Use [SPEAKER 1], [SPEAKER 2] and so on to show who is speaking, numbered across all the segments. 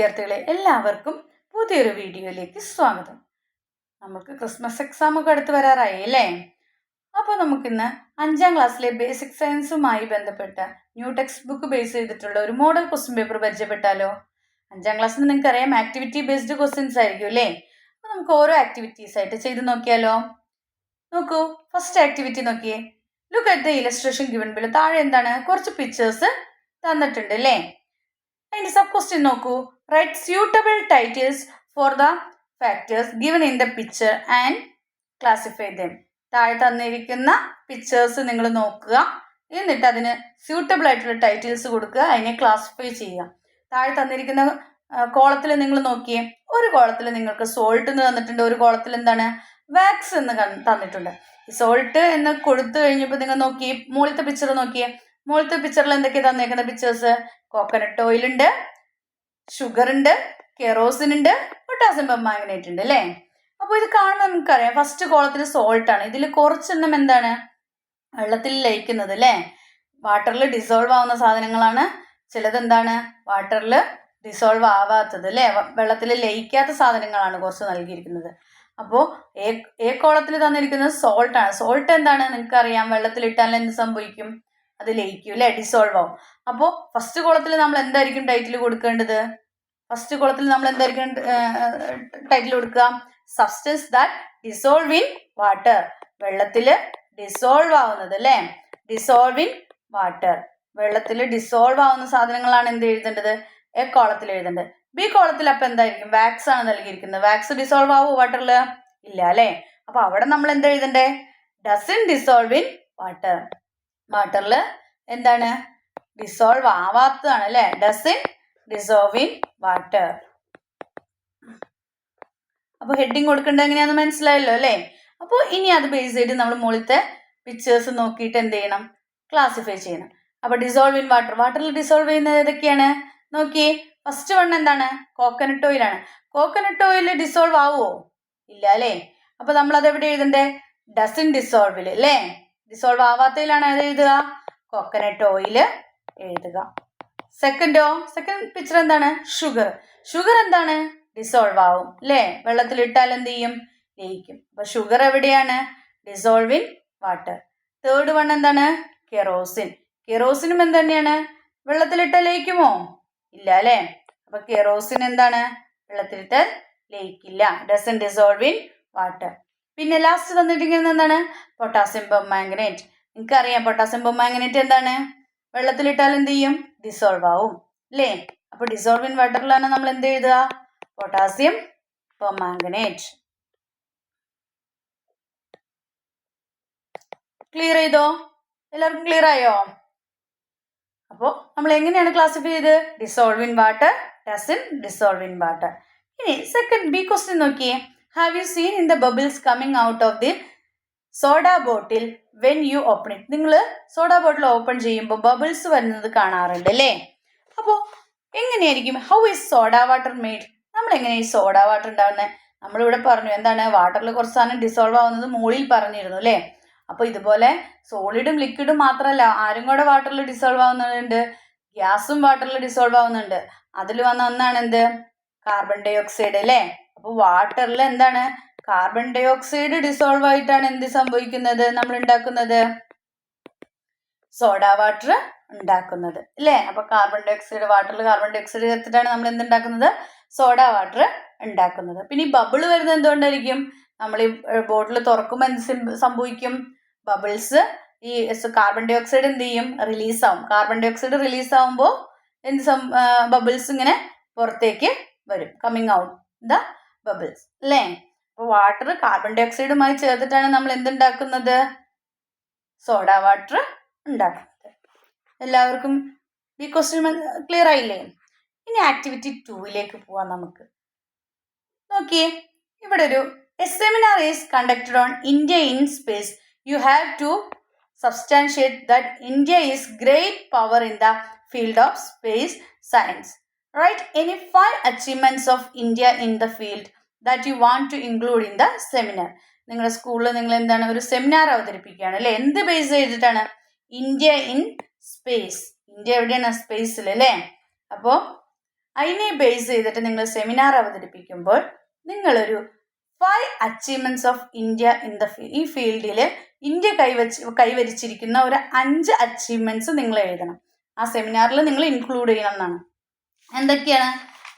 [SPEAKER 1] വിദ്യാർത്ഥികളെ എല്ലാവർക്കും പുതിയൊരു വീഡിയോയിലേക്ക് സ്വാഗതം. നമുക്ക് ക്രിസ്മസ് എക്സാം ഒക്കെ അടുത്ത് വരാറായി അല്ലേ? അപ്പോൾ നമുക്കിന്ന് അഞ്ചാം ക്ലാസ്സിലെ ബേസിക് സയൻസുമായി ബന്ധപ്പെട്ട ന്യൂ ടെക്സ്റ്റ് ബുക്ക് ബേസ് ചെയ്തിട്ടുള്ള ഒരു മോഡൽ ക്വസ്റ്റ്യൻ പേപ്പർ പരിചയപ്പെട്ടാലോ? അഞ്ചാം ക്ലാസ്സിൽ നിങ്ങൾക്ക് അറിയാം ആക്ടിവിറ്റി ബേസ്ഡ് ക്വസ്റ്റ്യൻസ് ആയിരിക്കും അല്ലേ? അപ്പോൾ നമുക്ക് ഓരോ ആക്ടിവിറ്റീസ് ആയിട്ട് ചെയ്ത് നോക്കിയാലോ? നോക്കൂ ഫസ്റ്റ് ആക്ടിവിറ്റി നോക്കിയേ. Look at the illustration given below താഴെ എന്താണ്? കുറച്ച് പിക്ചേഴ്സ് തന്നിട്ടുണ്ട് അല്ലേ? അതിന്റെ സബ് ക്വസ്റ്റ്യൻ നോക്കൂ. Write suitable titles for the factors given in the picture and classify them താഴെ തന്നിരിക്കുന്ന പിക്ചേഴ്സ് നിങ്ങൾ നോക്കുക. എന്നിട്ട് അതിന് സ്യൂട്ടബിൾ ആയിട്ടുള്ള ടൈറ്റിൽസ് കൊടുക്കുക. അതിനെ ക്ലാസിഫൈ ചെയ്യുക. താഴെ തന്നിരിക്കുന്ന കോളത്തിൽ നിങ്ങൾ നോക്കിയേ. ഒരു കോളത്തിൽ നിങ്ങൾക്ക് സോൾട്ട് എന്ന് തന്നിട്ടുണ്ട്. ഒരു കോളത്തിൽ എന്താണ്? വാക്സ് എന്ന് തന്നിട്ടുണ്ട്. ഈ സോൾട്ട് എന്ന് കൊടുത്തു കഴിഞ്ഞപ്പോൾ നിങ്ങൾ നോക്കി മുകളിലത്തെ പിക്ചർ നോക്കിയേ. മുകളിലത്തെ പിക്ചറിൽ എന്തൊക്കെയാണ് തന്നേക്കുന്ന പിക്ചേഴ്സ് കോക്കനട്ട് ഓയിൽ ഉണ്ട്. ഷുഗർ ഉണ്ട് കെറോസിൻ ഉണ്ട് പൊട്ടാസ്യം പെർമാംഗനേറ്റ് ഉണ്ട് അല്ലേ? അപ്പോൾ ഇത് കാണുമ്പോൾ നമുക്കറിയാം. ഫസ്റ്റ് കോളത്തിൽ സോൾട്ട് ആണ്. ഇതിൽ കുറച്ചെണ്ണം എന്താണ്? വെള്ളത്തിൽ ലയിക്കുന്നത് അല്ലേ? വാട്ടറിൽ ഡിസോൾവ് ആവുന്ന സാധനങ്ങളാണ്. ചിലത് എന്താണ്? വാട്ടറിൽ ഡിസോൾവ് ആവാത്തത് അല്ലേ? വെള്ളത്തിൽ ലയിക്കാത്ത സാധനങ്ങളാണ് കുറച്ച് നൽകിയിരിക്കുന്നത്. അപ്പോൾ എ എ കോളത്തിൽ തന്നിരിക്കുന്നത് സോൾട്ടാണ് സോൾട്ട് എന്താണ്? നിങ്ങൾക്ക് അറിയാം വെള്ളത്തിലിട്ടാൽ എന്ത് സംഭവിക്കും? അത് ലയിക്കും അല്ലേ? ഡിസോൾവ് ആവും. അപ്പോൾ ഫസ്റ്റ് കോളത്തിൽ നമ്മൾ എന്തായിരിക്കും ടൈറ്റിൽ കൊടുക്കേണ്ടത്? ഫസ്റ്റ് കോളത്തിൽ നമ്മൾ എന്തായിരിക്കും ടൈറ്റിൽ കൊടുക്കുക? Substance that dissolve in water വെള്ളത്തിൽ ഡിസോൾവ് ആവുന്നത് അല്ലേ? ഡിസോൾവ് ഇൻ വാട്ടർ വെള്ളത്തിൽ ഡിസോൾവ് ആവുന്ന സാധനങ്ങളാണ് എന്ത് എഴുതേണ്ടത്? എ കോളത്തിൽ എഴുതേണ്ടത്. ബി കോളത്തിൽ അപ്പം എന്തായിരിക്കും? വാക്സ് ആണ് നൽകിയിരിക്കുന്നത്. വാക്സ് ഡിസോൾവ് ആവോ വാട്ടറിൽ ഇല്ല അല്ലേ? അപ്പൊ അവിടെ നമ്മൾ എന്താ എഴുതണ്ടേ? ഡസൻ ഡിസോൾവ് ഇൻ വാട്ടർ വാട്ടറിൽ എന്താണ്? ഡിസോൾവ് ആവാത്തതാണ് അല്ലേ? ഇൻ ഡിസോൾവ് ഇൻ വാട്ടർ അപ്പോൾ ഹെഡിങ് കൊടുക്കേണ്ടത് എങ്ങനെയാണെന്ന് മനസ്സിലായല്ലോ അല്ലേ? അപ്പോൾ ഇനി അത് ബേസ് ചെയ്ത് നമ്മൾ മുകളിലത്തെ പിക്ചേഴ്സ് നോക്കിയിട്ട് എന്ത് ചെയ്യണം? ക്ലാസിഫൈ ചെയ്യണം. അപ്പോൾ ഡിസോൾവ് ഇൻ വാട്ടർ വാട്ടറിൽ ഡിസോൾവ് ചെയ്യുന്നത് ഏതൊക്കെയാണ്? നോക്കി ഫസ്റ്റ് വൺ എന്താണ്? കോക്കനട്ട് ഓയിലാണ് കോക്കനട്ട് ഓയിൽ ഡിസോൾവ് ആവുമോ ഇല്ല അല്ലേ? അപ്പോൾ നമ്മൾ അത് എവിടെ എഴുതണ്ടേ ഡസൻ ഡിസോൾവിൽ അല്ലേ? ഡിസോൾവ് ആവാത്തതിലാണ് അത് എഴുതുക? കോക്കനട്ട് ഓയിൽ എഴുതുക. സെക്കൻഡോ സെക്കൻഡ് പിക്ചർ എന്താണ്? ഷുഗർ ഷുഗർ എന്താണ്? ഡിസോൾവ് ആവും അല്ലേ വെള്ളത്തിലിട്ടാൽ എന്ത് ചെയ്യും? ലയിക്കും. അപ്പൊ ഷുഗർ എവിടെയാണ്? Dissolve in water third one എന്താണ്? കെറോസിൻ കെറോസിനും എന്ത് തന്നെയാണ്? വെള്ളത്തിലിട്ടാൽ ലയിക്കുമോ? ഇല്ല അല്ലേ അപ്പൊ കെറോസിൻ എന്താണ്? വെള്ളത്തിലിട്ടാൽ ലയിക്കില്ല. ഡസൻ ഡിസോൾവ് ഇൻ വാട്ടർ പിന്നെ ലാസ്റ്റ് തന്നിട്ടിരിക്കുന്നത് എന്താണ്? പൊട്ടാസ്യം പെർമാംഗനേറ്റ് നിങ്ങൾക്കറിയാം പൊട്ടാസ്യം പെർമാംഗനേറ്റ് എന്താണ്? വെള്ളത്തിലിട്ടാൽ എന്ത് ചെയ്യും? ഡിസോൾവ് ആവും. അല്ലേ അപ്പൊ ഡിസോൾവ് ഇൻ വാട്ടറിലാണ് നമ്മൾ എന്ത് എഴുതുക? പൊട്ടാസ്യം പെർമാംഗനേറ്റ് ക്ലിയർ ചെയ്തോ? എല്ലാവർക്കും ക്ലിയർ ആയോ? അപ്പോൾ നമ്മൾ എങ്ങനെയാണ് ക്ലാസിഫൈ ചെയ്ത്? Dissolve in water doesn't dissolve in water ഇനി സെക്കൻഡ് ബി ക്വസ്റ്റ്യൻ നോക്കിയേ. Have you seen in the bubbles coming out of the soda bottle when you open it നിങ്ങൾ സോഡ ബോട്ടിൽ ഓപ്പൺ ചെയ്യുമ്പോൾ bubbles വരുന്നത് കാണാറുണ്ട് അല്ലേ? അപ്പോൾ എങ്ങനെയായിരിക്കും? How is soda water made നമ്മൾ എങ്ങനെയാണ് സോഡ വാട്ടർ ഉണ്ടാവുന്നത് നമ്മളിവിടെ പറഞ്ഞു എന്താണ്? വാട്ടറിൽ കുറച്ച് സാധനം ഡിസോൾവ് ആവുന്നത് മുകളിൽ പറഞ്ഞിരുന്നു അല്ലേ? അപ്പോൾ ഇതുപോലെ സോളിഡും ലിക്വിഡും മാത്രമല്ല ആരും കൂടെ വാട്ടറിൽ ഡിസോൾവ് ആവുന്നുണ്ട്. ഗ്യാസും വാട്ടറിൽ ഡിസോൾവ് ആവുന്നുണ്ട്. അതിൽ വന്ന ഒന്നാണ് എന്ത്? കാർബൺ ഡൈ ഓക്സൈഡ് അല്ലേ? അപ്പോൾ വാട്ടറിൽ എന്താണ്? കാർബൺ ഡൈ ഓക്സൈഡ് ഡിസോൾവ് ആയിട്ടാണ് എന്ത് സംഭവിക്കുന്നത്? നമ്മൾ ഉണ്ടാക്കുന്നത്? സോഡ വാട്ടർ ഉണ്ടാക്കുന്നത്. അല്ലേ അപ്പൊ കാർബൺ ഡൈ ഓക്സൈഡ് വാട്ടറിൽ കാർബൺ ഡൈ ഓക്സൈഡ് ചേർത്തിട്ടാണ് നമ്മൾ എന്തുണ്ടാക്കുന്നത് സോഡ വാട്ടർ ഉണ്ടാക്കുന്നത്. പിന്നെ ഈ ബബിൾ വരുന്നത് എന്തുകൊണ്ടായിരിക്കും? നമ്മൾ ഈ ബോട്ടിൽ തുറക്കുമ്പോൾ എന്ത് സംഭവിക്കും? ബബിൾസ് ഈ കാർബൺ ഡൈ ഓക്സൈഡ് എന്ത് ചെയ്യും? റിലീസ് ആവും. കാർബൺ ഡൈ ഓക്സൈഡ് റിലീസ് ആവുമ്പോൾ എന്ത് സം ബബിൾസ് ഇങ്ങനെ പുറത്തേക്ക് വരും. കമ്മിങ് ഔട്ട് ദ ബബിൾസ് അല്ലേ അപ്പോൾ വാട്ടർ കാർബൺ ഡൈ ഓക്സൈഡുമായി ചേർത്തിട്ടാണ് നമ്മൾ എന്തുണ്ടാക്കുന്നത്? സോഡ വാട്ടർ ഉണ്ടാക്കുന്നത്. എല്ലാവർക്കും ഈ ക്വസ്റ്റ്യൻ ക്ലിയർ ആയില്ലേ? ഇനി ആക്ടിവിറ്റി ടൂവിലേക്ക് പോവാം നമുക്ക്. നോക്കിയേ ഇവിടെ ഒരു a seminar is conducted on India in space you have to substantiate that India is great power in the field of space science right any five achievements of India in the field that you want to include in the seminar നിങ്ങളുടെ സ്കൂളിൽ നിങ്ങൾ എന്താണ് ഒരു seminar അവതരിപ്പിക്കുകയാണ് അല്ലേ? എന്ത് base ചെയ്തിട്ടാണ്? India in space India എവിടെയാണ്? സ്പേസിൽ അല്ലേ? അപ്പോൾ അതിനെ ബേസ് ചെയ്തിട്ട് നിങ്ങൾ സെമിനാർ അവതരിപ്പിക്കുമ്പോൾ നിങ്ങളൊരു five achievements of India in the ഈ ഫീൽഡിൽ ഇന്ത്യ കൈവച്ച് കൈവരിച്ചിരിക്കുന്ന ഒരു അഞ്ച് അച്ചീവ്മെന്റ്സ് നിങ്ങൾ എഴുതണം. ആ സെമിനാറിൽ നിങ്ങൾ ഇൻക്ലൂഡ് ചെയ്യണം എന്നാണ്. എന്തൊക്കെയാണ്?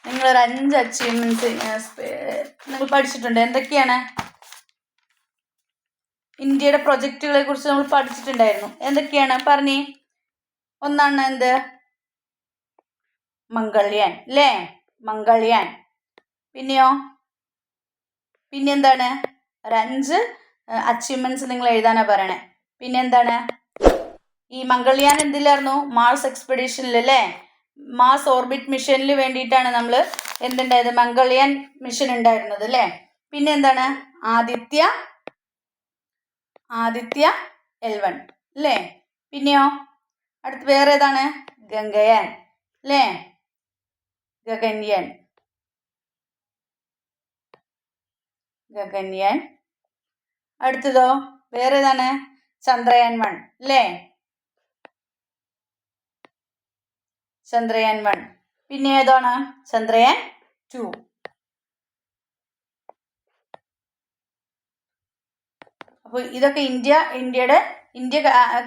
[SPEAKER 1] നിങ്ങളൊരു അഞ്ച് അച്ചീവ്മെന്റ്സ് നിങ്ങൾ പഠിച്ചിട്ടുണ്ട്. എന്തൊക്കെയാണ്? ഇന്ത്യയുടെ പ്രൊജക്റ്റുകളെ കുറിച്ച് നമ്മൾ പഠിച്ചിട്ടുണ്ടായിരുന്നു. എന്തൊക്കെയാണ്? പറഞ്ഞേ. ഒന്നാണ് എന്ത്? മംഗൾയാൻ അല്ലേ മംഗൾയാൻ. പിന്നെയോ? പിന്നെന്താണ്? അഞ്ച് അച്ചീവ്മെന്റ്സ് നിങ്ങൾ എഴുതാനാ പറയണേ. പിന്നെന്താണ്? ഈ മംഗൾയാൻ എന്തിലായിരുന്നു? മാർസ് എക്സ്പെഡീഷനിൽ അല്ലേ മാർസ് ഓർബിറ്റ് മിഷനിൽ വേണ്ടിയിട്ടാണ് നമ്മൾ എന്തുണ്ടായത്? മംഗളിയൻ മിഷൻ ഉണ്ടായിരുന്നത് അല്ലേ? പിന്നെ എന്താണ്? ആദിത്യ ആദിത്യ എൽ വൺ അല്ലേ? പിന്നെയോ? അടുത്ത് വേറെ ഏതാണ്? ഗംഗയൻ അല്ലേ? ഗഗൻയാൻ. ഗഗൻയാൻ. അടുത്തതോ? വേറെ ഏതാണ്? ചന്ദ്രയാൻ വൺ അല്ലേ? ചന്ദ്രയാൻ വൺ. പിന്നെ ഏതാണ്? ചന്ദ്രയാൻ ടു. അപ്പോൾ ഇതൊക്കെ ഇന്ത്യ ഇന്ത്യയുടെ ഇന്ത്യ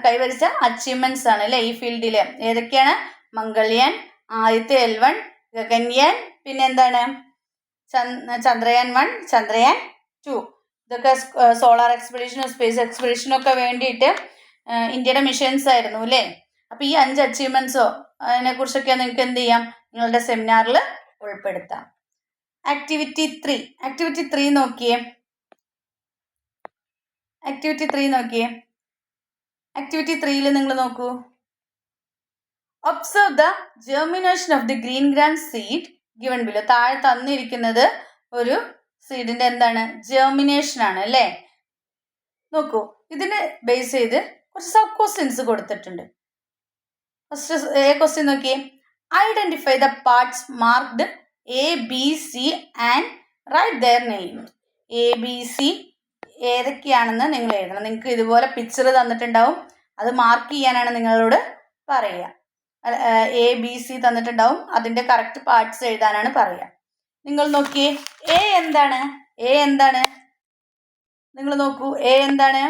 [SPEAKER 1] കൈവരിച്ച അച്ചീവ്മെന്റ്സ് ആണ് അല്ലേ ഈ ഫീൽഡിൽ ഏതൊക്കെയാണ്? മംഗൾയാൻ ആദിത്യ എൽ വൺ ഗഗൻയാൻ പിന്നെ എന്താണ്? ചന്ദ്രയാൻ വൺ ചന്ദ്രയാൻ ടു ഇതൊക്കെ സോളാർ എക്സ്പെഡീഷനും സ്പേസ് എക്സ്പെഡീഷനും ഒക്കെ വേണ്ടിയിട്ട് ഇന്ത്യയുടെ മിഷൻസ് ആയിരുന്നു അല്ലേ? അപ്പോൾ ഈ അഞ്ച് അച്ചീവ്മെന്റ്സോ അതിനെക്കുറിച്ചൊക്കെ നിങ്ങൾക്ക് എന്ത് ചെയ്യാം? നിങ്ങളുടെ സെമിനാറിൽ ഉൾപ്പെടുത്താം. ആക്ടിവിറ്റി ത്രീ ആക്ടിവിറ്റി ത്രീ നോക്കിയേ. ആക്ടിവിറ്റി ത്രീ നോക്കിയേ. ആക്ടിവിറ്റി ത്രീയിൽ നിങ്ങൾ നോക്കൂ. Observe the germination of the green gram seed given below താഴെ തന്നിരിക്കുന്നത് ഒരു സീഡിന്റെ എന്താണ്? ജെർമിനേഷൻ ആണ് അല്ലേ? നോക്കൂ. ഇതിനെ ബേസ് ചെയ്ത് കുറച്ച് സബ് ക്വസ്റ്റ്യൻസ് കൊടുത്തിട്ടുണ്ട്. ഫസ്റ്റ് എ ക്വസ്റ്റ്യൻ നോക്കിയേ. Identify the parts marked A B C and write their name A B C ഏതൊക്കെയാണെന്ന് നിങ്ങൾ എഴുതണം. നിങ്ങൾക്ക് ഇതുപോലെ പിക്ചർ തന്നിട്ടുണ്ടാവും. അത് മാർക്ക് ചെയ്യാനാണ് നിങ്ങളോട് പറയുക എ ബി സി തന്നിട്ടുണ്ടാവും. അതിന്റെ കറക്റ്റ് പാർട്സ് എഴുതാനാണ് പറയുക നിങ്ങൾ നോക്കിയേ. എ എന്താണ്? എ എന്താണ്? നിങ്ങൾ നോക്കൂ. എ എന്താണ്?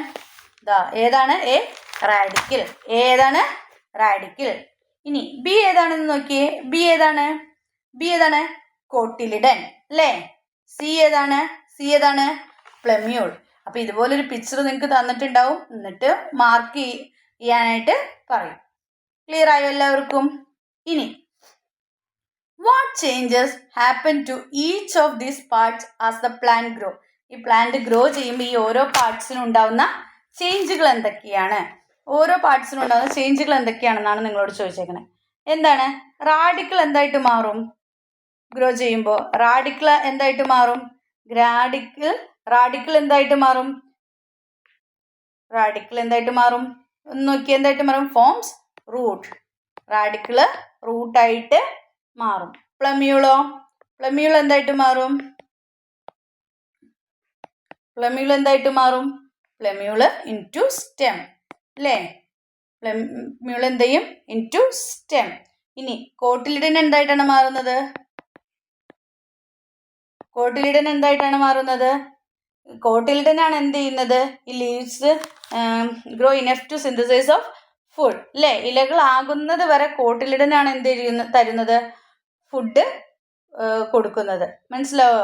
[SPEAKER 1] ഏതാണ്? എ റാഡിക്കൽ ഏതാണ്? റാഡിക്കൽ ഇനി ബി ഏതാണെന്ന് നോക്കിയേ. ബി ഏതാണ്? ബി ഏതാണ്? കോട്ടിലിടൻ അല്ലേ? സി ഏതാണ്? സി ഏതാണ്? പ്ലമ്യൂൾ. അപ്പോൾ ഇതുപോലൊരു പിക്ചർ നിങ്ങൾക്ക് തന്നിട്ടുണ്ടാവും. എന്നിട്ട് മാർക്ക് ചെയ്യാനായിട്ട് പറയും. ക്ലിയർ ആയോ എല്ലാവർക്കും? ഇനി what changes happen to each of these parts as the plant grow ഈ പ്ലാന്റ് ഗ്രോ ചെയ്യുമ്പോൾ ഈ ഓരോ പാർട്സിനും ഉണ്ടാവുന്ന ചേഞ്ചുകൾ എന്തൊക്കെയാണ്? ഓരോ പാർട്സിനും ഉണ്ടാകുന്ന ചേഞ്ചുകൾ എന്തൊക്കെയാണെന്നാണ് നിങ്ങളോട് ചോദിച്ചേക്കുന്നത് എന്താണ്? റാഡിക്കൽ എന്തായിട്ട് മാറും? ഗ്രോ ചെയ്യുമ്പോൾ റാഡിക്കൽ എന്തായിട്ട് മാറും? ഗ്രാഡിക്കിൾ റാഡിക്കൽ എന്തായിട്ട് മാറും? റാഡിക്കൽ എന്തായിട്ട് മാറും? ഒന്ന് നോക്കി എന്തായിട്ട് മാറും? ഫോംസ് റൂട്ട് റാഡിക്കൽ റൂട്ടായിട്ട് മാറും. പ്ലമ്യൂളോ പ്ലമ്യൂൾ എന്തായിട്ട് മാറും? പ്ലമ്യൂൾ എന്തായിട്ട് മാറും? പ്ലമ്യൂൾ ഇന്റു സ്റ്റെം അല്ലേ പ്ലമ്യൂൾ എന്ത് ചെയ്യും? ഇൻ ടു സ്റ്റെം ഇനി കോട്ടിലിടൻ എന്തായിട്ടാണ് മാറുന്നത്? കോട്ടിലിടൻ എന്തായിട്ടാണ് മാറുന്നത്? കോട്ടിലിടനാണ് എന്ത് ചെയ്യുന്നത്? ഈ leaves grow enough to synthesize of food അല്ലേ ഇലകളാകുന്നത് വരെ കോട്ടിലിടനാണ് എന്ത് ചെയ്യുന്ന തരുന്നത്? ഫുഡ് കൊടുക്കുന്നത്. മനസ്സിലാവോ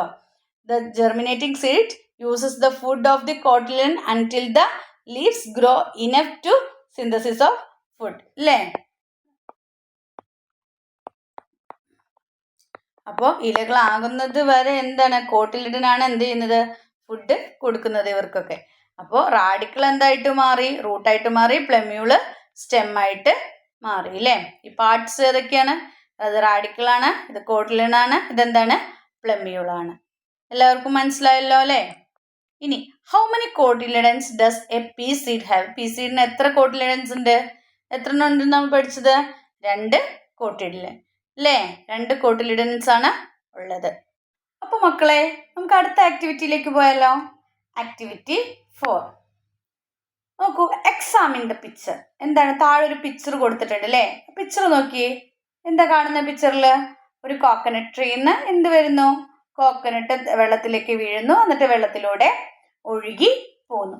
[SPEAKER 1] the germinating seed uses the food of the cotyledon until the leaves grow enough to synthesis of food അല്ലേ അപ്പോൾ ഇലകളാകുന്നത് വരെ എന്താണ്? കോട്ടിലിടനാണ് എന്ത് ചെയ്യുന്നത്? ഫുഡ് കൊടുക്കുന്നത് ഇവർക്കൊക്കെ. അപ്പോൾ റാഡിക്കിൾ എന്തായിട്ട് മാറി? റൂട്ടായിട്ട് മാറി പ്ലെമ്യൂൾ സ്റ്റെമ്മായിട്ട് മാറി അല്ലേ ഈ പാർട്സ് ഏതൊക്കെയാണ്? അത് റാഡിക്കളാണ് ഇത് കോട്ടിലിഡനാണ് ഇതെന്താണ്? പ്ലെമ്യൂളാണ് എല്ലാവർക്കും മനസ്സിലായല്ലോ അല്ലേ ഇനി how many cotyledons does a pea seed have pea സീഡിന് എത്ര കോട്ടിലിഡൻസ് ഉണ്ട്? എത്ര ഉണ്ട് നമ്മൾ പഠിച്ചത്? രണ്ട് കോട്ടിലിഡൻ അല്ലേ രണ്ട് കോട്ടിലിഡൻസ് ആണ് ഉള്ളത്. അപ്പോൾ മക്കളെ നമുക്ക് അടുത്ത ആക്ടിവിറ്റിയിലേക്ക് പോയാലോ? ആക്ടിവിറ്റി ഫോർ നോക്കൂ എക്സാമിന്റെ പിക്ചർ എന്താണ്? താഴെ ഒരു പിക്ചർ കൊടുത്തിട്ടുണ്ട് അല്ലേ പിക്ചർ നോക്കി. എന്താ കാണുന്ന പിക്ചറിൽ ഒരു കോക്കനട്ട് ട്രീന്ന് എന്ത് വരുന്നു? കോക്കനട്ട് വെള്ളത്തിലേക്ക് വീഴുന്നു. എന്നിട്ട് വെള്ളത്തിലൂടെ ഒഴുകി പോകുന്നു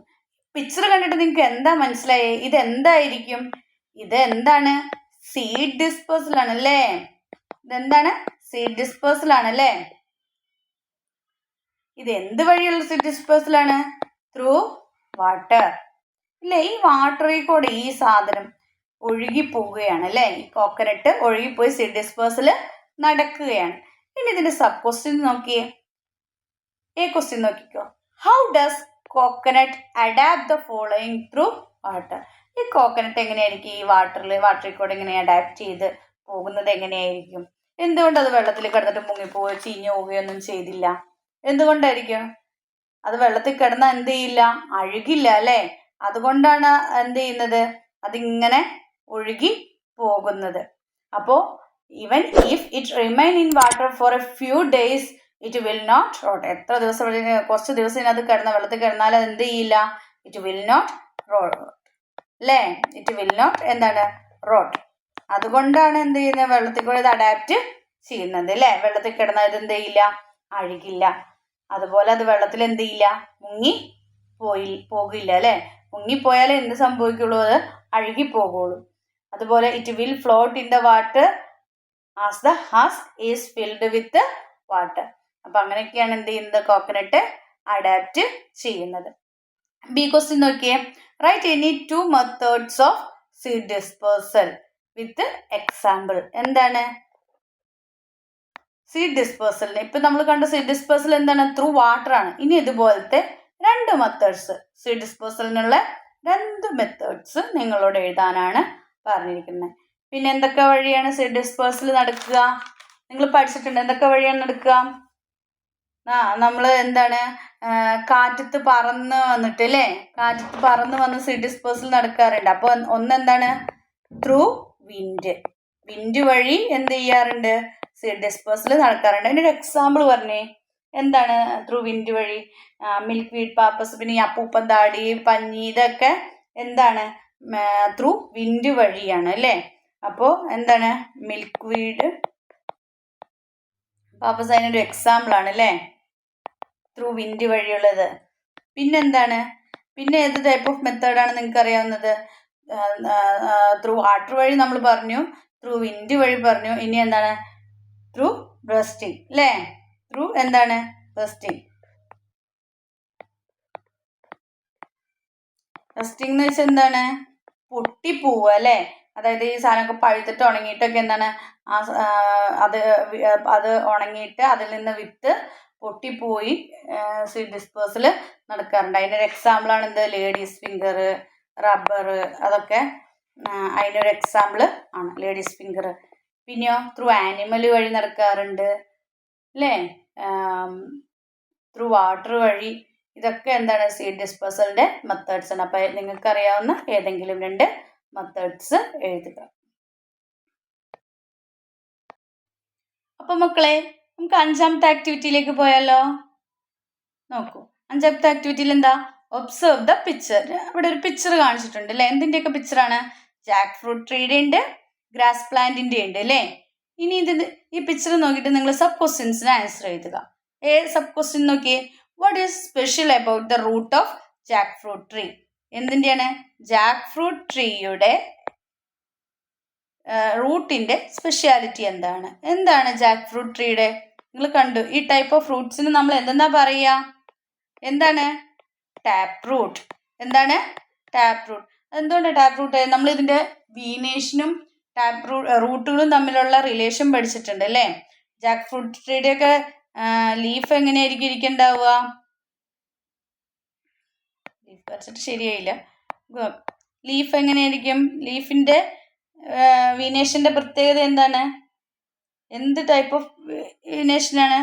[SPEAKER 1] പിക്ചർ കണ്ടിട്ട് നിങ്ങൾക്ക് എന്താ മനസ്സിലായേ? ഇത് എന്തായിരിക്കും ഇത് എന്താണ് സീഡ് ഡിസ്പോസൽ ആണ് അല്ലേ ഇതെന്താണ്? സീഡ് ഡിസ്പോസൽ ആണ് അല്ലേ ഇത് എന്ത് വഴിയുള്ള സീഡ് ഡിസ്പോസൽ ആണ്? ത്രൂ വാട്ടർ ഇല്ലേ? ഈ വാട്ടറിൽ കൂടെ ഈ സാധനം ഒഴുകി പോവുകയാണ് അല്ലേ? ഈ കോക്കനട്ട് ഒഴുകിപ്പോയി സീഡ് ഡിസ്പോസൽ നടക്കുകയാണ്. ഇനി ഇതിന്റെ സബ് ക്വസ്റ്റ്യൻ നോക്കിയേ. ഏ ക്വസ്റ്റ്യൻ നോക്കിക്കോ. How does coconut adapt the following through water ഈ കോക്കനട്ട് എങ്ങനെയായിരിക്കും? ഈ വാട്ടറിൽ വാട്ടറിൽ കൂടെ എങ്ങനെ അഡാപ്റ്റ് ചെയ്ത് പോകുന്നത് എങ്ങനെയായിരിക്കും? എന്തുകൊണ്ട് അത് വെള്ളത്തിൽ കിടന്നിട്ട് മുങ്ങിപ്പോവുകയോ ചീഞ്ഞു പോവുകയോ ഒന്നും ചെയ്തില്ല? എന്തുകൊണ്ടായിരിക്കും? അത് വെള്ളത്തിൽ കിടന്ന എന്ത് ചെയ്യില്ല? അഴുകില്ല അല്ലേ? അതുകൊണ്ടാണ് എന്ത് ചെയ്യുന്നത്? അതിങ്ങനെ ഒഴുകി പോകുന്നത്. അപ്പോൾ even if it remain in water for a few days it will not rot എത്ര ദിവസം കുറച്ച് ദിവസം ഇതിനകത്ത് കിടന്ന വെള്ളത്തിൽ കിടന്നാൽ അത് എന്ത് ചെയ്യില്ല? ഇറ്റ് വിൽ നോട്ട് റോട്ട് അല്ലേ? ഇറ്റ് വിൽ നോട്ട് എന്താണ്? റോട്ട് അതുകൊണ്ടാണ് എന്ത് ചെയ്യുന്നത്? വെള്ളത്തിൽ കൂടെ ഇത് അഡാപ്റ്റ് ചെയ്യുന്നത് അല്ലേ? വെള്ളത്തിൽ കിടന്നാൽ ഇത് എന്ത് ചെയ്യില്ല? അഴുകില്ല. അതുപോലെ അത് വെള്ളത്തിൽ എന്ത് ചെയ്യില്ല? മുങ്ങി പോയി പോകില്ല അല്ലേ? മുങ്ങിപ്പോയാൽ എന്ത് സംഭവിക്കുള്ളൂ? അത് അഴുകി പോകുള്ളൂ അതുപോലെ it will float in the water as the husk is filled with water അപ്പൊ അങ്ങനെയൊക്കെയാണ് എന്ത് ചെയ്യുന്നത്? കോക്കനട്ട് അഡാപ്റ്റ് ചെയ്യുന്നത്. ബി ക്വസ്റ്റ്യൻ നോക്കിയേ. Write any two methods of seed dispersal with example എന്താണ്? സീഡ് ഡിസ്പേഴ്സൽ ഇപ്പൊ നമ്മൾ കണ്ട സീഡ് ഡിസ്പേഴ്സൽ എന്താണ്? ത്രൂ വാട്ടർ ആണ്. ഇനി ഇതുപോലത്തെ രണ്ട് മെത്തേഡ്സ് സീഡ് ഡിസ്പേഴ്സലിനുള്ള രണ്ട് മെത്തേഡ്സ് നിങ്ങളോട് എഴുതാനാണ് പറഞ്ഞിരിക്കുന്നത്. പിന്നെ എന്തൊക്കെ വഴിയാണ് സീഡ് ഡിസ്പേഴ്സൽ നടക്കുക? നിങ്ങൾ പഠിച്ചിട്ടുണ്ട്. എന്തൊക്കെ വഴിയാണ് നടക്കുക? നമ്മൾ എന്താണ് കാറ്റത്ത് പറന്ന് വന്നിട്ട് അല്ലേ? കാറ്റത്ത് പറന്ന് വന്ന് സീഡ് ഡിസ്പേഴ്സൽ നടക്കാറുണ്ട്. അപ്പോൾ ഒന്നെന്താണ്? ത്രൂ വിൻഡ് വിൻഡ് വഴി എന്ത് ചെയ്യാറുണ്ട്? സീഡ് ഡിസ്പേഴ്സൽ നടക്കാറുണ്ട്. അതിന്റെ ഒരു എക്സാമ്പിൾ പറഞ്ഞേ. എന്താണ് ത്രൂ വിൻഡ് വഴി? മിൽക്ക് വീഡ് പാപ്പസ് പിന്നെ ഈ അപ്പൂപ്പൻ താടി പഞ്ഞി ഇതൊക്കെ എന്താണ് ത്രൂ വിൻഡ് വഴിയാണ് അല്ലേ? അപ്പോൾ എന്താണ്? മിൽക്ക് വീഡ് പാപ്പസ് അതിനൊരു എക്സാമ്പിൾ ആണ് അല്ലേ ത്രൂ വിൻഡ് വഴിയുള്ളത്. പിന്നെന്താണ്? പിന്നെ ഏത് ടൈപ്പ് ഓഫ് മെത്തേഡാണ് നിങ്ങൾക്ക് അറിയാവുന്നത് ത്രൂ വാട്ടർ വഴി നമ്മൾ പറഞ്ഞു ത്രൂ വിൻഡ് വഴി പറഞ്ഞു. ഇനി എന്താണ്? ത്രൂ ബ്രസ്റ്റിംഗ് അല്ലേ ത്രൂ എന്താണ്? ബ്രസ്റ്റിംഗ് ബ്രസ്റ്റിംഗ് എന്ന് വെച്ചാൽ എന്താണ്? പൊട്ടിപ്പോവുക അല്ലേ അതായത് ഈ സാധനമൊക്കെ പഴുത്തിട്ട് ഉണങ്ങിയിട്ടൊക്കെ എന്താണ് ആ അത് അത് ഉണങ്ങിയിട്ട് അതിൽ നിന്ന് വിത്ത് പൊട്ടിപ്പോയി സീഡ് ഡിസ്പേഴ്സൽ നടക്കാറുണ്ട്. അതിന്റെ ഒരു എക്സാമ്പിളാണ് എന്ത്? ലേഡീസ് ഫിംഗർ റബ്ബർ അതൊക്കെ അതിന്റെ അതിനൊരു എക്സാമ്പിൾ ആണ്. ലേഡീസ് ഫിംഗർ പിന്നെയോ ത്രൂ ആനിമൽ വഴി നടക്കാറുണ്ട് അല്ലേ ത്രൂ വാട്ടർ വഴി. ഇതൊക്കെ എന്താണ്? സീഡ് ഡിസ്പേഴ്സലിന്റെ മെത്തേഡ്സ് ആണ്. അപ്പോൾ നിങ്ങൾക്കറിയാവുന്ന ഏതെങ്കിലും രണ്ട് മെത്തേഡ്സ് എഴുതുക. അപ്പൊ മക്കളെ നമുക്ക് അഞ്ചാമത്തെ ആക്ടിവിറ്റിയിലേക്ക് പോയാലോ? നോക്കൂ. അഞ്ചാമത്തെ ആക്ടിവിറ്റിയിൽ എന്താ? ഒബ്സർവ് ദ പിക്ചർ അവിടെ ഒരു പിക്ചർ കാണിച്ചിട്ടുണ്ട് അല്ലേ? എന്തിന്റെയൊക്കെ പിക്ചറാണ് ജാക്ക് ഫ്രൂട്ട് ട്രീയുടെ ഉണ്ട് ഗ്രാസ് പ്ലാന്റിന്റെ ഉണ്ട് അല്ലേ? ഇനി ഇത് ഈ പിക്ചർ നോക്കിയിട്ട് നിങ്ങൾ സബ് ക്വസ്റ്റ്യൻസിന് ആൻസർ എഴുതുക. ഏത് സബ് ക്വസ്റ്റ്യൻ നോക്കിയേ? What is special about the root of jackfruit tree എന്തിന്റെയാണ് jackfruit ട്രീയുടെ റൂട്ടിന്റെ സ്പെഷ്യാലിറ്റി എന്താണ്? എന്താണ് ജാക്ക് ഫ്രൂട്ട് ട്രീയുടെ? നിങ്ങൾ കണ്ടു. ഈ ടൈപ്പ് ഓഫ് ഫ്രൂട്ട്സിന് നമ്മൾ എന്തെന്നാ പറയുക? എന്താണ്? ടാപ്പ് റൂട്ട് എന്താണ്? ടാപ്പ് റൂട്ട് എന്തുകൊണ്ടാണ് ടാപ്പ് റൂട്ട് നമ്മൾ ഇതിന്റെ വീനേഷനും ടാപ്പ് റൂ റൂട്ടുകളും തമ്മിലുള്ള റിലേഷൻ പഠിച്ചിട്ടുണ്ട് അല്ലേ? ജാക്ക് ഫ്രൂട്ട് ട്രീയുടെ ട്രീയുടെയൊക്കെ ലീഫ് എങ്ങനെയായിരിക്കും ഇരിക്കുന്നുണ്ടാവുക വരച്ചിട്ട് ശരിയായില്ല. ലീഫ് എങ്ങനെയായിരിക്കും? ലീഫിന്റെ വിനേഷന്റെ പ്രത്യേകത എന്താണ്? എന്ത് ടൈപ്പ് ഓഫ് വിനേഷനാണ്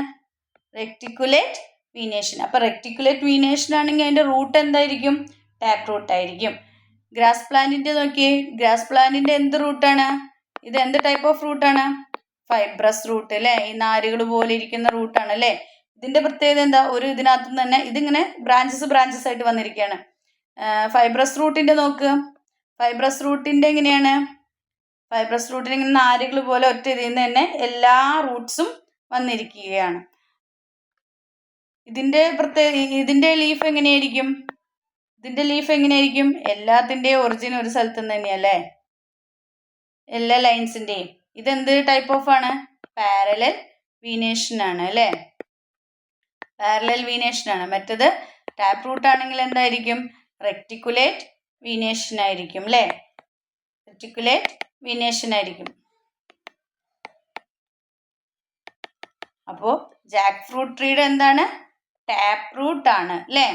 [SPEAKER 1] റെക്ടിക്കുലേറ്റ് വീനേഷൻ അപ്പോൾ റെക്ടിക്കുലേറ്റ് വീനേഷൻ ആണെങ്കിൽ അതിന്റെ റൂട്ട് എന്തായിരിക്കും? ടാപ്പ് റൂട്ട് ആയിരിക്കും. ഗ്രാസ് പ്ലാന്റിന്റെ നോക്കിയേ ഗ്രാസ് പ്ലാന്റിന്റെ എന്ത് റൂട്ടാണ് ഇത് എന്ത് ടൈപ്പ് ഓഫ് റൂട്ടാണ് ഫൈബ്രസ് റൂട്ട് അല്ലേ? ഈ നാരുകൾ പോലെ ഇരിക്കുന്ന റൂട്ടാണ് അല്ലേ? ഇതിന്റെ പ്രത്യേകത എന്താ? ഒരു ഇതിനകത്തുനിന്ന് തന്നെ ഇതിങ്ങനെ ബ്രാഞ്ചസ് ബ്രാഞ്ചസ് ആയിട്ട് വന്നിരിക്കുകയാണ്. ഫൈബ്രസ് റൂട്ടിന്റെ നോക്ക്. ഫൈബ്രസ് റൂട്ടിന്റെ എങ്ങനെയാണ്? ഫൈബ്രസ് റൂട്ടിന് ഇങ്ങനെ നാരുകൾ പോലെ ഒറ്റ ഇതിൽ നിന്ന് തന്നെ എല്ലാ റൂട്ട്സും വന്നിരിക്കുകയാണ്. ഇതിന്റെ പ്രത്യേക ഇതിന്റെ ലീഫ് എങ്ങനെയായിരിക്കും? ഇതിന്റെ ലീഫ് എങ്ങനെയായിരിക്കും? എല്ലാത്തിന്റെയും ഒറിജിൻ ഒരു സ്ഥലത്ത് നിന്ന് തന്നെയല്ലേ എല്ലാ ലൈൻസിന്റെയും ഇതെന്ത് ടൈപ്പ് ഓഫ് ആണ്? പാരലൽ വീനേഷൻ ആണ് അല്ലേ? പാരലൽ വീനേഷൻ ആണ്. മറ്റത് ടാപ്പ് റൂട്ട് ആണെങ്കിൽ എന്തായിരിക്കും? റെക്ടിക്കുലേറ്റ് വീനേഷൻ ആയിരിക്കും അല്ലേ റെക്ടിക്കുലേറ്റ് വീനേഷൻ ആയിരിക്കും. അപ്പോൾ ജാക്ക് ഫ്രൂട്ട് ട്രീയുടെ എന്താണ്? ടാപ്പ് റൂട്ട് ആണ് അല്ലേ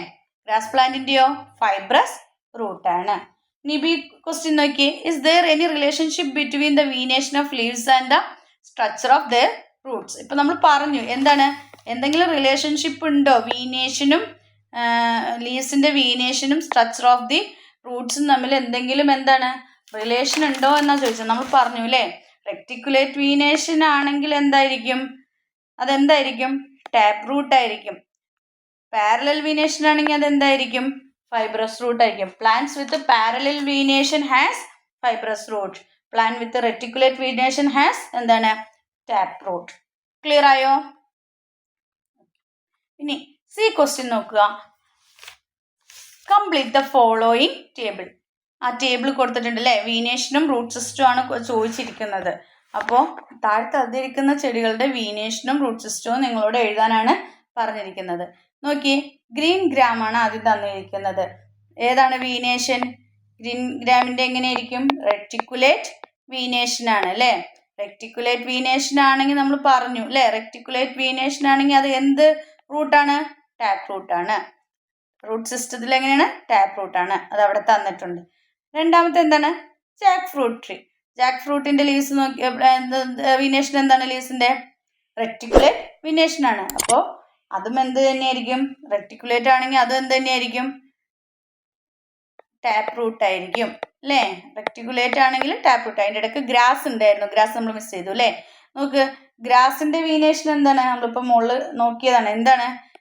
[SPEAKER 1] ഗ്രാസ് പ്ലാന്റിന്റെയോ ഫൈബ്രസ് റൂട്ട് ആണ്. ഇനി ബി ക്വസ്റ്റ്യൻ നോക്കി is there any relationship between the venation of leaves and the structure of their roots ഇപ്പം നമ്മൾ പറഞ്ഞു എന്താണ്? എന്തെങ്കിലും റിലേഷൻഷിപ്പ് ഉണ്ടോ? വീനേഷനും ലീവ്സിന്റെ വീനേഷനും സ്ട്രക്ചർ ഓഫ് ദി റൂട്ട്സും തമ്മിൽ എന്തെങ്കിലും എന്താണ്? റിലേഷൻ ഉണ്ടോ എന്നാ ചോദിച്ചത്. നമ്മൾ പറഞ്ഞു അല്ലേ റെക്ടിക്കുലേറ്റ് വീനേഷൻ ആണെങ്കിൽ എന്തായിരിക്കും? അതെന്തായിരിക്കും? ടാപ്പ് റൂട്ട് ആയിരിക്കും. പാരലൽ വീനേഷൻ ആണെങ്കിൽ അതെന്തായിരിക്കും? ഫൈബ്രസ് റൂട്ട് ആയിരിക്കും. Plants with parallel venation has fibrous root plant with reticulate venation has എന്താണ്? ടാപ്പ് റൂട്ട് ക്ലിയർ ആയോ? ഇനി സി ക്വസ്റ്റ്യൻ നോക്കുക. കംപ്ലീറ്റ് ദ ഫോളോയിങ് ടേബിൾ ആ ടേബിൾ കൊടുത്തിട്ടുണ്ട് അല്ലേ വീനേഷനും റൂട്ട് സിസ്റ്റവും ആണ് ചോദിച്ചിരിക്കുന്നത്. അപ്പോൾ താഴെ അതിരിക്കുന്ന ചെടികളുടെ വീനേഷനും റൂട്ട് സിസ്റ്റവും നിങ്ങളോട് എഴുതാനാണ് പറഞ്ഞിരിക്കുന്നത്. നോക്കി ഗ്രീൻ ഗ്രാം ആണ് ആദ്യം തന്നിരിക്കുന്നത്. ഏതാണ് വീനേഷൻ ഗ്രീൻ ഗ്രാമിന്റെ എങ്ങനെയായിരിക്കും റെക്ടിക്കുലേറ്റ് വീനേഷൻ ആണ് അല്ലേ? റെക്ടിക്കുലേറ്റ് വീനേഷൻ ആണെങ്കിൽ നമ്മൾ പറഞ്ഞു അല്ലേ? റെക്ടിക്കുലേറ്റ് വീനേഷൻ ആണെങ്കിൽ അത് എന്ത് റൂട്ടാണ് ടാപ്പ് ആണ്. റൂട്ട് സിസ്റ്റത്തിൽ എങ്ങനെയാണ്? ടാപ്പ് ആണ്. അത് അവിടെ തന്നിട്ടുണ്ട്. രണ്ടാമത്തെ എന്താണ്? ജാക്ക് ഫ്രൂട്ട് ട്രീ ജാക്ക് ഫ്രൂട്ടിന്റെ ലീവ്സ് നോക്കി വിനേഷൻ എന്താണ് ലീവ്സിന്റെ റെക്ടിക്കുലേറ്റ് വിനേഷൻ ആണ്. അപ്പോൾ അതും എന്ത് തന്നെയായിരിക്കും? റെക്ടിക്കുലേറ്റ് ആണെങ്കിൽ അതും എന്ത് തന്നെയായിരിക്കും? ടാപ്പ് റൂട്ട് ആയിരിക്കും. അല്ലേ? റെക്ടിക്കുലേറ്റ് ആണെങ്കിൽ ടാപ്പ് റൂട്ട് അതിന്റെ ഇടയ്ക്ക് ഗ്രാസ് ഉണ്ടായിരുന്നു. ഗ്രാസ് നമ്മൾ മിസ് ചെയ്തു അല്ലേ? നോക്ക് ഗ്രാസിന്റെ വീനേഷൻ എന്താണ്? നമ്മളിപ്പോൾ മുകളിൽ നോക്കിയതാണ്. എന്താണ്?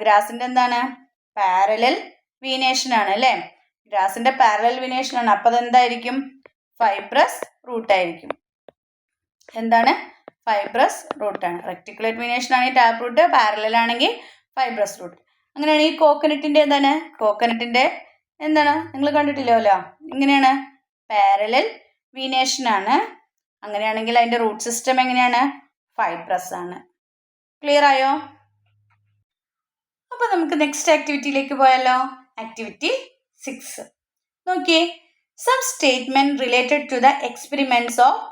[SPEAKER 1] ഗ്രാസിന്റെ എന്താണ്? പാരലൽ വിനേഷൻ ആണ് അല്ലേ? ഗ്രാസിന്റെ പാരലൽ വിനേഷൻ ആണ്. അപ്പോൾ അതെന്തായിരിക്കും? ഫൈബ്രസ് റൂട്ട് ആയിരിക്കും. എന്താണ്? ഫൈബ്രസ് റൂട്ട് ആണ്. റെക്ടിക്കുലേറ്റ് വിനേഷൻ ആണെങ്കിൽ ടാപ്പ് റൂട്ട് പാരലൽ ആണെങ്കിൽ ഫൈബ്രസ് റൂട്ട് അങ്ങനെയാണ് ഈ കോക്കനട്ടിന്റെ എന്താണ്? കോക്കനട്ടിന്റെ എന്താണ്? നിങ്ങൾ കണ്ടിട്ടില്ലല്ലോ ഇങ്ങനെയാണ്. പാരലൽ വിനേഷൻ ആണ്. അങ്ങനെയാണെങ്കിൽ അതിന്റെ റൂട്ട് സിസ്റ്റം എങ്ങനെയാണ്? ഫൈബ്രസ് ആണ്. ക്ലിയർ ആയോ? അപ്പോൾ നമുക്ക് നെക്സ്റ്റ് ആക്ടിവിറ്റിയിലേക്ക് പോയാലോ? ആക്ടിവിറ്റി സിക്സ് നോക്കിയേ some statement related to the experiments of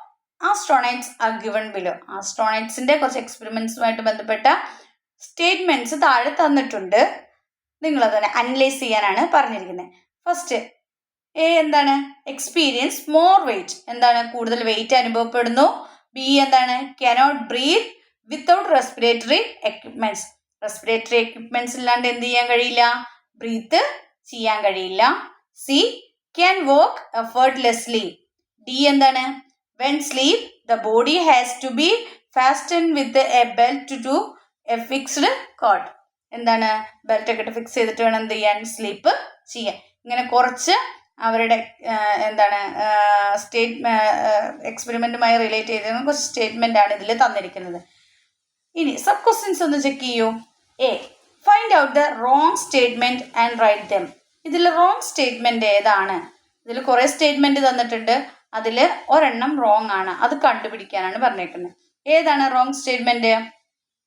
[SPEAKER 1] astronauts are given below ആസ്ട്രോണൈറ്റ്സിന്റെ കുറച്ച് എക്സ്പെരിമെന്റ്സുമായിട്ട് ബന്ധപ്പെട്ട സ്റ്റേറ്റ്മെന്റ്സ് താഴെ തന്നിട്ടുണ്ട്. നിങ്ങൾ നിങ്ങളതിനെ അനലൈസ് ചെയ്യാനാണ് പറഞ്ഞിരിക്കുന്നത്. ഫസ്റ്റ് എ എന്താണ്? എക്സ്പീരിയൻസ് മോർ വെയിറ്റ് എന്താണ്? കൂടുതൽ വെയിറ്റ് അനുഭവപ്പെടുന്നു. ബി എന്താണ്? Cannot breathe without respiratory equipments respiratory equipments ഇല്ലാണ്ട് എന്ത് ചെയ്യാൻ കഴിയില്ല? ബ്രീത്ത് ചെയ്യാൻ കഴിയില്ല. C can work effortlessly D എന്താണ്? When sleep the body has to be fasten with a belt to a fixed cot എന്താണ്? ബെൽറ്റ് ഒക്കെ ഫിക്സ് ചെയ്തിട്ട് വേണം എന്ത് ചെയ്യാൻ? സ്ലീപ്പ് ചെയ്യാൻ. ഇങ്ങനെ കുറച്ച് അവരുടെ എന്താണ് സ്റ്റേറ്റ് എക്സ്പെരിമെന്റുമായി റിലേറ്റ് ചെയ്തിരുന്ന കുറച്ച് സ്റ്റേറ്റ്മെന്റ് ആണ് ഇതിൽ തന്നിരിക്കുന്നത്. ഇനി സബ് ക്വസ്റ്റ്യൻസ് ഒന്ന് ചെക്ക് ചെയ്യൂ. A find out the wrong statement and write them ഇതിൽ റോങ് സ്റ്റേറ്റ്മെന്റ് ഏതാണ്? ഇതിൽ കുറേ സ്റ്റേറ്റ്മെന്റ് തന്നിട്ടുണ്ട്. അതിൽ ഒരെണ്ണം റോങ് ആണ്. അത് കണ്ടുപിടിക്കാനാണ് പറഞ്ഞേക്കുന്നത്. ഏതാണ് wrong statement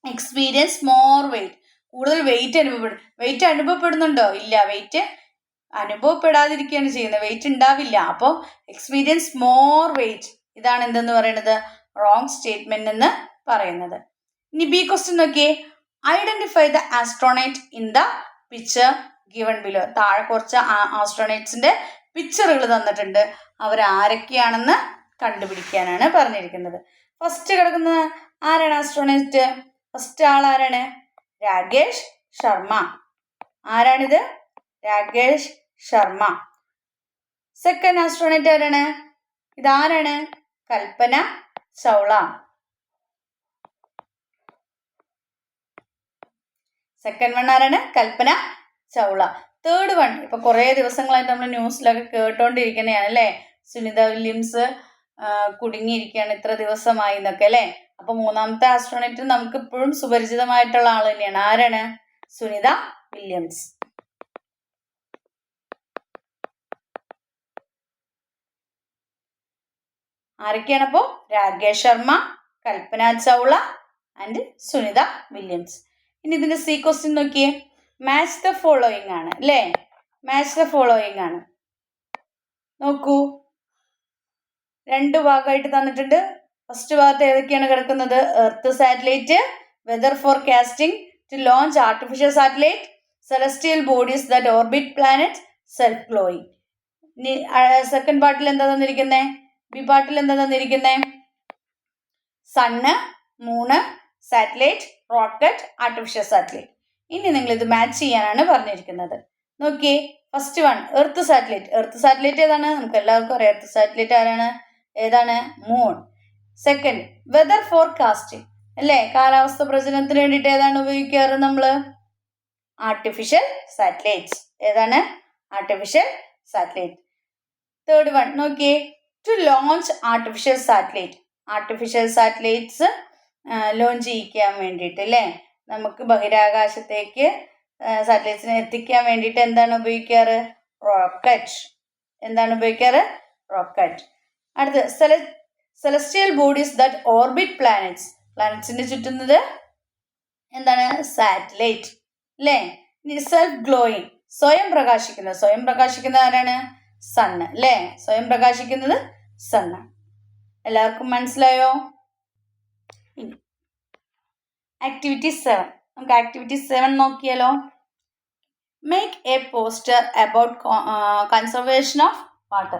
[SPEAKER 1] experience more weight കൂടുതൽ വെയിറ്റ് അനുഭവപ്പെടും വെയിറ്റ് അനുഭവപ്പെടുന്നുണ്ടോ? ഇല്ല വെയിറ്റ് അനുഭവപ്പെടാതിരിക്കുകയാണ് ചെയ്യുന്നത്. വെയിറ്റ് ഉണ്ടാവില്ല. അപ്പോൾ എക്സ്പീരിയൻസ് മോർ വെയിറ്റ് ഇതാണ് എന്തെന്ന് പറയുന്നത്? റോങ് സ്റ്റേറ്റ്മെന്റ് എന്ന് പറയുന്നത്. ഇനി ബി ക്വസ്റ്റ്യൻ നോക്കിയേ. Identify the astronaut in the picture given below താഴെ കുറച്ച് ആസ്ട്രോണൈറ്റ്സിന്റെ പിക്ചറുകൾ തന്നിട്ടുണ്ട്. അവർ ആരൊക്കെയാണെന്ന് കണ്ടുപിടിക്കാനാണ് പറഞ്ഞിരിക്കുന്നത്. ഫസ്റ്റ് കിടക്കുന്ന ആരാണ് ആസ്ട്രോണൈറ്റ് ഫസ്റ്റ് ആൾ ആരാണ്? രാകേഷ് ശർമ്മ. ആരാണിത്? രാകേഷ് ശർമ്മ. സെക്കൻഡ് ആസ്ട്രോണൈറ്റ് ആരാണ്? ഇതാരാണ്? കൽപ്പന ചൗള. സെക്കൻഡ് വൺ ആരാണ്? കൽപ്പന ചൗള. തേർഡ് വൺ ഇപ്പൊ കുറേ ദിവസങ്ങളായിട്ട് നമ്മൾ ന്യൂസിലൊക്കെ കേട്ടോണ്ടിരിക്കുന്നതാണ് അല്ലേ സുനിത വില്യംസ് കുടുങ്ങിയിരിക്കുകയാണ് ഇത്ര ദിവസമായി എന്നൊക്കെ അല്ലേ? അപ്പൊ മൂന്നാമത്തെ ആസ്ട്രോണറ്റ് നമുക്ക് ഇപ്പോഴും സുപരിചിതമായിട്ടുള്ള ആൾ തന്നെയാണ്. ആരാണ്? സുനിത വില്യംസ്. ആരൊക്കെയാണപ്പോൾ രാകേഷ് ശർമ്മ കൽപ്പന ചൗള ആൻഡ് സുനിത വില്യംസ്. ഇനി ഇതിന്റെ സി ക്വസ്റ്റ്യൻ നോക്കിയേ. മാച്ച് ദ ഫോളോയിങ് ആണ് അല്ലേ മാച്ച് ദ ഫോളോയിങ് ആണ്. നോക്കൂ. രണ്ട് ഭാഗമായിട്ട് തന്നിട്ടുണ്ട്. ഫസ്റ്റ് ഭാഗത്ത് ഏതൊക്കെയാണ് കിടക്കുന്നത്? Earth satellite weather forecasting to launch artificial satellite celestial bodies that orbit planet self glowing ഇനി സെക്കൻഡ് പാർട്ടിൽ എന്താ തന്നിരിക്കുന്നത് ബി പാർട്ടിൽ എന്താ തന്നിരിക്കുന്നത് sun moon satellite rocket artificial satellite ഇനി നിങ്ങൾ ഇത് മാച്ച് ചെയ്യാനാണ് പറഞ്ഞിരിക്കുന്നത്. നോക്കിയേ first one earth satellite earth satellite ഏതാണ്? നമുക്ക് എല്ലാവർക്കും അറിയാം എർത്ത് സാറ്റലൈറ്റ് ആരാണ്? ഏതാണ്? മൂൺ സെക്കൻഡ് വെതർ ഫോർകാസ്റ്റ് അല്ലേ? കാലാവസ്ഥ പ്രചരണത്തിന് വേണ്ടിയിട്ട് ഏതാണ് ഉപയോഗിക്കാറ് നമ്മൾ ആർട്ടിഫിഷ്യൽ സാറ്റലൈറ്റ്സ് ഏതാണ്? ആർട്ടിഫിഷ്യൽ സാറ്റലൈറ്റ് തേർഡ് വൺ നോക്കിയേ to launch artificial satellite artificial satellites launch ചെയ്യിക്കാൻ വേണ്ടിയിട്ട് അല്ലേ നമുക്ക് ബഹിരാകാശത്തേക്ക് സാറ്റലൈറ്റ്സിനെ എത്തിക്കാൻ വേണ്ടിയിട്ട് എന്താണ് ഉപയോഗിക്കാറ്? റോക്കറ്റ് എന്താണ് ഉപയോഗിക്കാറ്? റോക്കറ്റ് അടുത്ത് സെല celestial bodies that orbit planets പ്ലാനറ്റ്സിനെ ചുറ്റുന്നത് എന്താണ്? സാറ്റലൈറ്റ് അല്ലേ സെൽഫ് ഗ്ലോയിങ് സ്വയം പ്രകാശിക്കുന്നത്. സ്വയം പ്രകാശിക്കുന്നത് ആരാണ്? സണ്ണ് അല്ലേ സ്വയം പ്രകാശിക്കുന്നത് സണ്ണ് എല്ലാവർക്കും മനസ്സിലായോ? ആക്ടിവിറ്റി സെവൻ നമുക്ക് ആക്ടിവിറ്റി സെവൻ നോക്കിയാലോ? Make a poster about conservation of water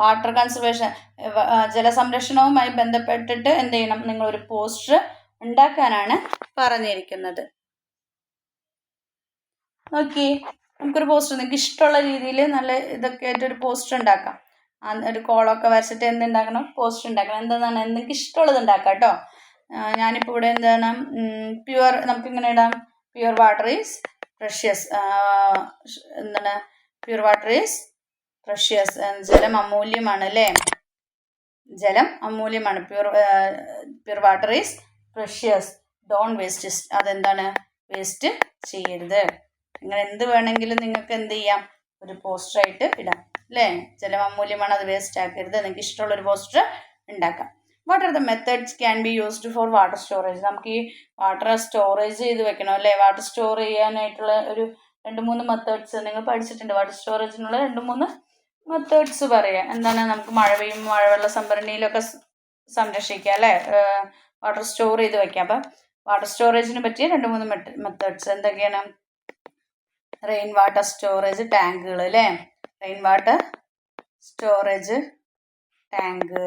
[SPEAKER 1] water conservation ജലസംരക്ഷണവുമായി ബന്ധപ്പെട്ടിട്ട് എന്ത് ചെയ്യണം? നിങ്ങളൊരു പോസ്റ്റർ ഉണ്ടാക്കാനാണ് പറഞ്ഞിരിക്കുന്നത്. നോക്കി നമുക്കൊരു പോസ്റ്റർ നിങ്ങൾക്ക് ഇഷ്ടമുള്ള രീതിയിൽ നല്ല ഇതൊക്കെ ആയിട്ട് ഒരു പോസ്റ്റർ ഉണ്ടാക്കാം. ഒരു കോളൊക്കെ വരച്ചിട്ട് എന്തുണ്ടാക്കണം? പോസ്റ്റർ ഉണ്ടാക്കണം. എന്താണ് നിങ്ങൾക്ക് ഇഷ്ടമുള്ളത് ഉണ്ടാക്കാം കേട്ടോ. ഞാനിപ്പോൾ ഇവിടെ എന്താണ് പ്യുവർ നമുക്കിങ്ങനെ ഇടാം. പ്യുവർ വാട്ടർ ഈസ് പ്രഷ്യസ് എന്താണ് പ്യുവർ വാട്ടർ ഈസ് പ്രഷ്യസ് ജലം അമൂല്യമാണ് അല്ലേ? ജലം അമൂല്യമാണ്. Pure pure water is precious don't waste അതെന്താണ്? വേസ്റ്റ് ചെയ്യരുത്. നിങ്ങൾ എന്ത് വേണമെങ്കിലും നിങ്ങൾക്ക് എന്ത് ചെയ്യാം? ഒരു പോസ്റ്റർ ആയിട്ട് ഇടാം. അല്ലേ? ജലം അമൂല്യമാണ് അത് വേസ്റ്റ് ആക്കരുത്. നിങ്ങൾക്ക് ഇഷ്ടമുള്ള ഒരു പോസ്റ്റർ ഉണ്ടാക്കാം. What are the methods can be used for water storage നമുക്ക് ഈ വാട്ടർ സ്റ്റോറേജ് ചെയ്ത് വെക്കണം അല്ലേ? വാട്ടർ സ്റ്റോർ ചെയ്യാനായിട്ടുള്ള ഒരു രണ്ട് മൂന്ന് മെത്തേഡ്സ് നിങ്ങൾ പഠിച്ചിട്ടുണ്ട്. വാട്ടർ സ്റ്റോറേജിനുള്ള രണ്ട് മൂന്ന് മെത്തേഡ്സ് പറയാം. എന്താണ്? നമുക്ക് മഴ പെയ്യും മഴവെള്ള സംഭരണിയിലൊക്കെ സംരക്ഷിക്കാം അല്ലേ? വാട്ടർ സ്റ്റോർ ചെയ്ത് വെക്കാം. അപ്പം വാട്ടർ സ്റ്റോറേജിന് പറ്റിയ രണ്ട് മൂന്ന് മെത്തേഡ്സ് എന്തൊക്കെയാണ്? റെയിൻ വാട്ടർ സ്റ്റോറേജ് ടാങ്കുകൾ അല്ലേ? റെയിൻ വാട്ടർ സ്റ്റോറേജ് ടാങ്ക്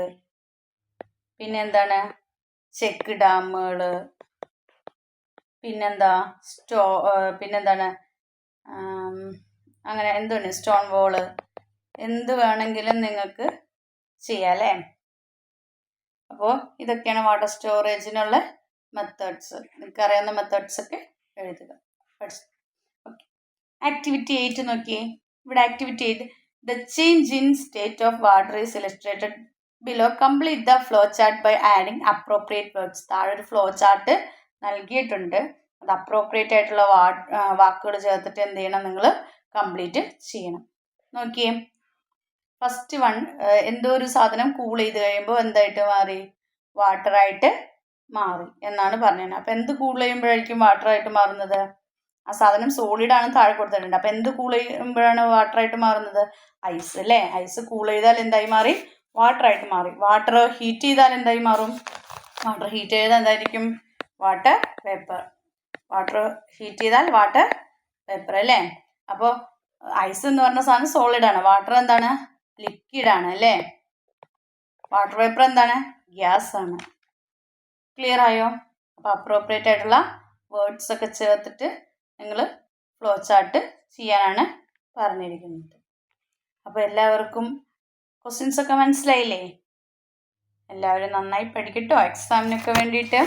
[SPEAKER 1] പിന്നെ എന്താണ് ചെക്ക് ഡാമുകൾ പിന്നെന്താ? സ്റ്റോ പിന്നെന്താണ്? അങ്ങനെ എന്തുണ്ട്? Stone wall. എന്ത് വേണമെങ്കിലും നിങ്ങൾക്ക് ചെയ്യാം അല്ലേ അപ്പോൾ ഇതൊക്കെയാണ് വാട്ടർ സ്റ്റോറേജിനുള്ള മെത്തേഡ്സ്. നിങ്ങൾക്ക് അറിയാവുന്ന മെത്തേഡ്സ് ഒക്കെ എഴുതുക ആക്ടിവിറ്റി എയ്റ്റ് നോക്കിയേ. ഇവിടെ activity eight the change in state of water is illustrated below complete the flow chart by adding appropriate words താഴെ ഒരു ഫ്ലോ ചാർട്ട് നൽകിയിട്ടുണ്ട്. അത് അപ്രോപ്രിയേറ്റ് ആയിട്ടുള്ള വാ വാക്കുകൾ ചേർത്തിട്ട് എന്ത് ചെയ്യണം നിങ്ങൾ കംപ്ലീറ്റ് ചെയ്യണം. നോക്കിയേ. ഫസ്റ്റ് വൺ എന്തോ ഒരു സാധനം കൂൾ ചെയ്ത് കഴിയുമ്പോൾ എന്തായിട്ട് മാറി? വാട്ടറായിട്ട് മാറി എന്നാണ് പറഞ്ഞത്. അപ്പം എന്ത് കൂൾ ചെയ്യുമ്പോഴായിരിക്കും വാട്ടറായിട്ട് മാറുന്നത്? ആ സാധനം സോളിഡ് ആണ് താഴെ കൊടുത്തിട്ടുണ്ട്. അപ്പം എന്ത് കൂൾ ചെയ്യുമ്പോഴാണ് വാട്ടറായിട്ട് മാറുന്നത്? ഐസ് അല്ലേ? ഐസ് കൂൾ ചെയ്താൽ എന്തായി മാറി? വാട്ടറായിട്ട് മാറി. വാട്ടർ ഹീറ്റ് ചെയ്താൽ എന്തായി മാറും? വാട്ടർ ഹീറ്റ് ചെയ്താൽ എന്തായിരിക്കും? വാട്ടർ വേപ്പർ വാട്ടർ ഹീറ്റ് ചെയ്താൽ വാട്ടർ വേപ്പർ അല്ലേ? അപ്പോൾ ഐസ് എന്ന് പറഞ്ഞ സാധനം സോളിഡ് ആണ്. വാട്ടർ എന്താണ്? ലിക്വിഡ് ആണ് അല്ലേ? വാട്ടർ വേപ്പർ എന്താണ്? ഗ്യാസ് ആണ്. ക്ലിയർ ആയോ? അപ്പോൾ അപ്രോപ്രിയേറ്റ് ആയിട്ടുള്ള വേർഡ്സ് ഒക്കെ ചേർത്തിട്ട് നിങ്ങൾ ഫ്ലോ ചാർട്ട് ചെയ്യാനാണ് പറഞ്ഞിരിക്കുന്നത്. അപ്പോൾ എല്ലാവർക്കും ക്വസ്റ്റ്യൻസ് ഒക്കെ മനസ്സിലായില്ലേ? എല്ലാവരും നന്നായി പഠിക്കട്ടോ. എക്സാമിനൊക്കെ വേണ്ടിയിട്ട്.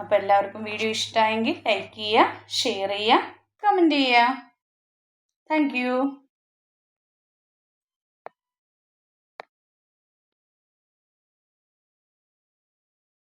[SPEAKER 1] അപ്പോൾ എല്ലാവർക്കും വീഡിയോ ഇഷ്ടമായെങ്കിൽ ലൈക്ക് ചെയ്യുക ഷെയർ ചെയ്യുക കമന്റ് ചെയ്യുക. താങ്ക്